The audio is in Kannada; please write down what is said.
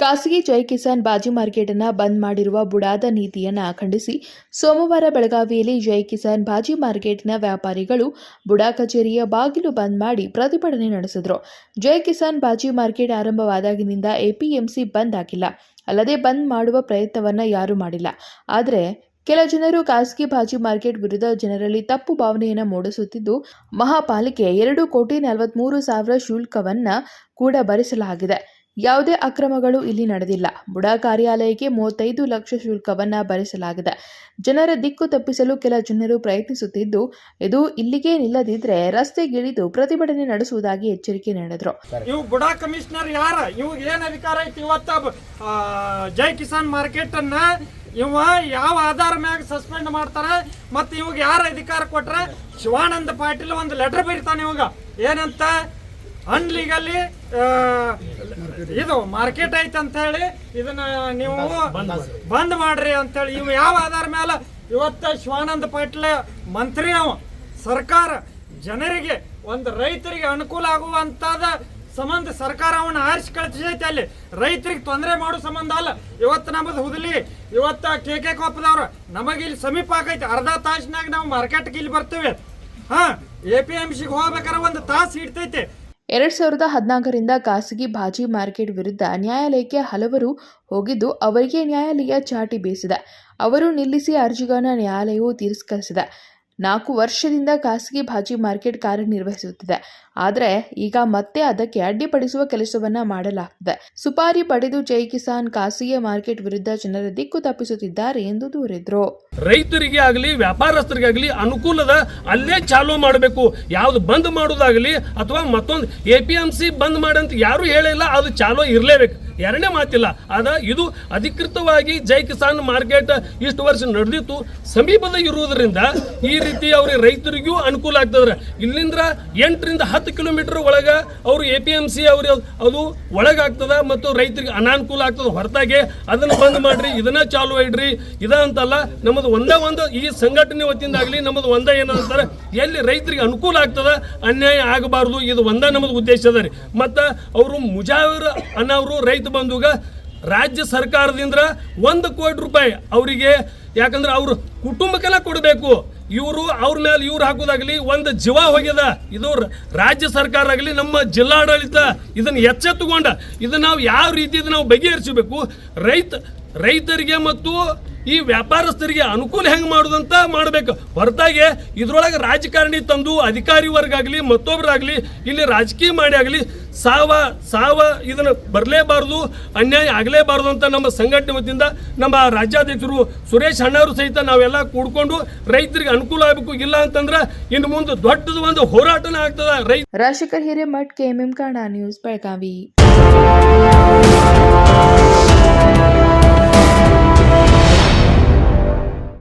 ಖಾಸಗಿ ಜೈ ಕಿಸಾನ್ ಬಾಜಿ ಮಾರ್ಕೆಟ್ ಅನ್ನು ಬಂದ್ ಮಾಡಿರುವ ಬುಡಾದ ನೀತಿಯನ್ನು ಖಂಡಿಸಿ, ಸೋಮವಾರ ಬೆಳಗಾವಿಯಲ್ಲಿ ಜೈ ಕಿಸಾನ್ ಬಾಜಿ ಮಾರ್ಕೆಟ್ನ ವ್ಯಾಪಾರಿಗಳು ಬುಡಾ ಕಚೇರಿಯ ಬಾಗಿಲು ಬಂದ್ ಮಾಡಿ ಪ್ರತಿಭಟನೆ ನಡೆಸಿದ್ರು. ಜೈ ಕಿಸಾನ್ ಬಾಜಿ ಮಾರ್ಕೆಟ್ ಆರಂಭವಾದಾಗಿನಿಂದ ಎಪಿಎಂಸಿ ಬಂದ್ ಆಗಿಲ್ಲ ಅಲ್ಲದೆ ಬಂದ್ ಮಾಡುವ ಪ್ರಯತ್ನವನ್ನ ಯಾರೂ ಮಾಡಿಲ್ಲ. ಆದರೆ, ಕೆಲ ಜನರು ಖಾಸಗಿ ಬಾಜಿ ಮಾರ್ಕೆಟ್ ವಿರುದ್ಧ ಜನರಲ್ಲಿ ತಪ್ಪು ಭಾವನೆಯನ್ನು ಮೂಡಿಸುತ್ತಿದ್ದು, ಮಹಾಪಾಲಿಕೆ ಎರಡು ಕೋಟಿ ನಲವತ್ಮೂರು ಸಾವಿರ ಶುಲ್ಕವನ್ನು ಕೂಡ ಭರಿಸಲಾಗಿದೆ. ಯಾವುದೇ ಅಕ್ರಮಗಳು ಇಲ್ಲಿ ನಡೆದಿಲ್ಲ. ಬುಡಾ ಕಾರ್ಯಾಲಯಕ್ಕೆ ಮೂವತ್ತೈದು ಲಕ್ಷ ಶುಲ್ಕವನ್ನು ಭರಿಸಲಾಗಿದೆ. ಜನರ ದಿಕ್ಕು ತಪ್ಪಿಸಲು ಕೆಲ ಜನರು ಪ್ರಯತ್ನಿಸುತ್ತಿದ್ದು, ಇದು ಇಲ್ಲಿಗೆ ನಿಲ್ಲದಿದ್ರೆ ರಸ್ತೆಗಿಳಿದು ಪ್ರತಿಭಟನೆ ನಡೆಸುವುದಾಗಿ ಎಚ್ಚರಿಕೆ ನೀಡಿದರು. ಇವು ಬುಡಾ ಕಮಿಷನರ್ ಯಾರ? ಇವು ಏನ್ ಅಧಿಕಾರ ಐತಿ ಇವತ್ತ? ಜೈ ಕಿಸಾನ್ ಮಾರ್ಕೆಟ್ ಅನ್ನ ಇವ ಯಾವ ಆಧಾರ ಮ್ಯಾಗ ಸಸ್ಪೆಂಡ್ ಮಾಡ್ತಾರ? ಮತ್ತೆ ಇವಾಗ ಯಾರ ಅಧಿಕಾರ ಕೊಟ್ರ? ಶಿವಾನಂದ ಪಾಟೀಲ್ ಒಂದು ಲೆಟರ್ ಬರೀತಾನೆ ಇವಾಗ. ಏನಂತ? ಅನ್ಲೀಗಲಿ ಇದು ಮಾರ್ಕೆಟ್ ಐತೆ ಅಂತ ಹೇಳಿ ಇದನ್ನ ನೀವು ಬಂದ್ ಮಾಡ್ರಿ ಅಂತ ಹೇಳಿ ಇವ್ ಯಾವ ಆಧಾರ ಮೇಲೆ ಇವತ್ತ ಶಿವಾನಂದ ಪಾಟೀಲ್ ಮಂತ್ರಿ ಅವ. ಸರ್ಕಾರ ಜನರಿಗೆ ಒಂದು ರೈತರಿಗೆ ಅನುಕೂಲ ಆಗುವಂತಾದ ಸಂಬಂಧ ಸರ್ಕಾರ ಅವನ್ನ ಆರಿಸಿ ಕಳಿಸೈತೆ ಅಲ್ಲಿ. ರೈತರಿಗೆ ತೊಂದರೆ ಮಾಡೋ ಸಂಬಂಧ ಅಲ್ಲ. ಇವತ್ತು ನಮ್ಮದು ಹುದಲಿ, ಇವತ್ತ ಕೆ ಕೆ ಕೊಪ್ಪದವ್ರು ನಮಗೆ ಇಲ್ಲಿ ಸಮೀಪ ಆಗೈತೆ. ಅರ್ಧ ತಾಸಿನಾಗ ನಾವು ಮಾರ್ಕೆಟ್ಗೆ ಇಲ್ಲಿ ಬರ್ತೇವೆ. ಹಾ ಎ ಪಿ ಎಂ ಸಿಗೆ ಹೋಗ್ಬೇಕಾದ್ರೆ ಒಂದು ತಾಸು ಹಿಡ್ತೈತೆ. ಎರಡ್ ಸಾವಿರದ ಹದಿನಾಲ್ಕರಿಂದ ಖಾಸಗಿ ಬಾಜಿ ಮಾರ್ಕೆಟ್ ವಿರುದ್ಧ ನ್ಯಾಯಾಲಯಕ್ಕೆ ಹಲವರು ಹೋಗಿದ್ದು, ಅವರಿಗೆ ನ್ಯಾಯಾಲಯ ಚಾಟಿ ಬೀಸಿದೆ. ಅವರು ನಿಲ್ಲಿಸಿ ಅರ್ಜಿಗಳನ್ನು ನ್ಯಾಯಾಲಯವು ತಿರಸ್ಕರಿಸಿದೆ. ನಾಲ್ಕು ವರ್ಷದಿಂದ ಖಾಸಗಿ ಭಾಜಿ ಮಾರ್ಕೆಟ್ ಕಾರ್ಯನಿರ್ವಹಿಸುತ್ತಿದೆ. ಆದರೆ ಈಗ ಮತ್ತೆ ಅದಕ್ಕೆ ಅಡ್ಡಿಪಡಿಸುವ ಕೆಲಸವನ್ನ ಮಾಡಲಾಗ್ತಿದೆ. ಸುಪಾರಿ ಪಡೆದು ಜೈ ಕಿಸಾನ್ ಖಾಸಗಿ ಮಾರ್ಕೆಟ್ ವಿರುದ್ಧ ಜನರ ದಿಕ್ಕು ತಪ್ಪಿಸುತ್ತಿದ್ದಾರೆ ಎಂದು ದೂರಿದ್ರು. ರೈತರಿಗೆ ಆಗಲಿ ವ್ಯಾಪಾರಸ್ಥರಿಗೆ ಆಗಲಿ ಅನುಕೂಲದ ಅಲ್ಲೇ ಚಾಲೂ ಮಾಡಬೇಕು. ಯಾವ್ದು ಬಂದ್ ಮಾಡೋದಾಗಲಿ ಅಥವಾ ಮತ್ತೊಂದು ಎ ಪಿ ಎಂ ಸಿ ಬಂದ್ ಮಾಡಂತ ಯಾರು ಹೇಳಿಲ್ಲ ಅದು ಚಾಲೂ ಇರಲೇಬೇಕು. ಎರಡನೇ ಮಾತಿಲ್ಲ. ಆದ ಇದು ಅಧಿಕೃತವಾಗಿ ಜೈ ಕಿಸಾನ್ ಮಾರ್ಕೆಟ್ ಇಷ್ಟು ವರ್ಷ ನಡೆದಿತ್ತು. ಸಮೀಪದ ಇರುವುದರಿಂದ ಈ ರೀತಿ ಅವ್ರಿಗೆ ರೈತರಿಗೂ ಅನುಕೂಲ ಆಗ್ತದ್ರೆ. ಇಲ್ಲಿಂದ ಎಂಟರಿಂದ ಹತ್ತು ಕಿಲೋಮೀಟರ್ ಒಳಗೆ ಅವರು ಎ ಪಿ ಎಂ ಸಿ ಅವ್ರ ಅದು ಒಳಗಾಗ್ತದ ಮತ್ತು ರೈತರಿಗೆ ಅನಾನುಕೂಲ ಆಗ್ತದ. ಹೊರತಾಗಿ ಅದನ್ನ ಬಂದ್ ಮಾಡ್ರಿ, ಇದನ್ನ ಚಾಲು ಇಡ್ರಿ, ಇದ ಅಂತಲ್ಲ. ನಮ್ಮದು ಒಂದೇ ಒಂದು ಈ ಸಂಘಟನೆ ವತಿಯಿಂದ ಆಗಲಿ ನಮ್ಮದು ಒಂದೇ ಏನಂತಾರೆ ಎಲ್ಲಿ ರೈತರಿಗೆ ಅನುಕೂಲ ಆಗ್ತದ, ಅನ್ಯಾಯ ಆಗಬಾರ್ದು, ಇದು ಒಂದೇ ನಮ್ಮದು ಉದ್ದೇಶ ಅದ ರೀ. ಮತ್ತು ಅವರು ಮುಜಾವಿರ ಅನ್ನೋರು ರೈತ ಬಂಧುಗ ರಾಜ್ಯ ಸರ್ಕಾರದಿಂದ ಒಂದು ಕೋಟಿ ರೂಪಾಯಿ ಅವರಿಗೆ, ಯಾಕಂದ್ರೆ ಅವ್ರ ಕುಟುಂಬಕ್ಕೆಲ್ಲ ಕೊಡಬೇಕು. ಇವರು ಅವ್ರ ಮೇಲೆ ಇವ್ರು ಹಾಕೋದಾಗಲಿ ಒಂದು ಜೀವ ಹೋಗ್ಯದ. ಇದು ರಾಜ್ಯ ಸರ್ಕಾರ ಆಗಲಿ ನಮ್ಮ ಜಿಲ್ಲಾಡಳಿತ ಇದನ್ನು ಎಚ್ಚೆತ್ತುಕೊಂಡ. ಇದನ್ನ ನಾವು ಯಾವ ರೀತಿ ನಾವು ಬಗೆಹರಿಸಬೇಕು? ರೈತ, ರೈತರಿಗೆ ಮತ್ತು ಈ ವ್ಯಾಪಾರಸ್ಥರಿಗೆ ಅನುಕೂಲ ಹೆಂಗೆ ಮಾಡೋದಂತ ಮಾಡಬೇಕು. ಹೊರತಾಗಿ ಇದ್ರೊಳಗೆ ರಾಜಕಾರಣಿ ತಂದು ಅಧಿಕಾರಿ ವರ್ಗ ಆಗಲಿ ಇಲ್ಲಿ ರಾಜಕೀಯ ಮಾಡಿ ಆಗಲಿ, ಸಾವ ಸಾವ ಇದನ್ನ ಬರಲೇಬಾರ್ದು, ಅನ್ಯಾಯ ಆಗಲೇಬಾರ್ದು ಅಂತ ನಮ್ಮ ಸಂಘಟನೆ ವತಿಯಿಂದ ನಮ್ಮ ರಾಜ್ಯಾಧ್ಯಕ್ಷರು ಸುರೇಶ್ ಅಣ್ಣವರು ಸಹಿತ ನಾವೆಲ್ಲ ಕೂಡ್ಕೊಂಡು ರೈತರಿಗೆ ಅನುಕೂಲ ಆಗಬೇಕು, ಇಲ್ಲ ಅಂತಂದ್ರೆ ಇನ್ನು ಮುಂದೆ ದೊಡ್ಡದು ಒಂದು ಹೋರಾಟನ ಆಗ್ತದ. ರೈತ ರಾಜಶೇಖರ್ ಹಿರೇಮಠ್, ಕೆಎಂಎಂ ಕನ್ನಡ ನ್ಯೂಸ್, ಬೆಳಗಾವಿ.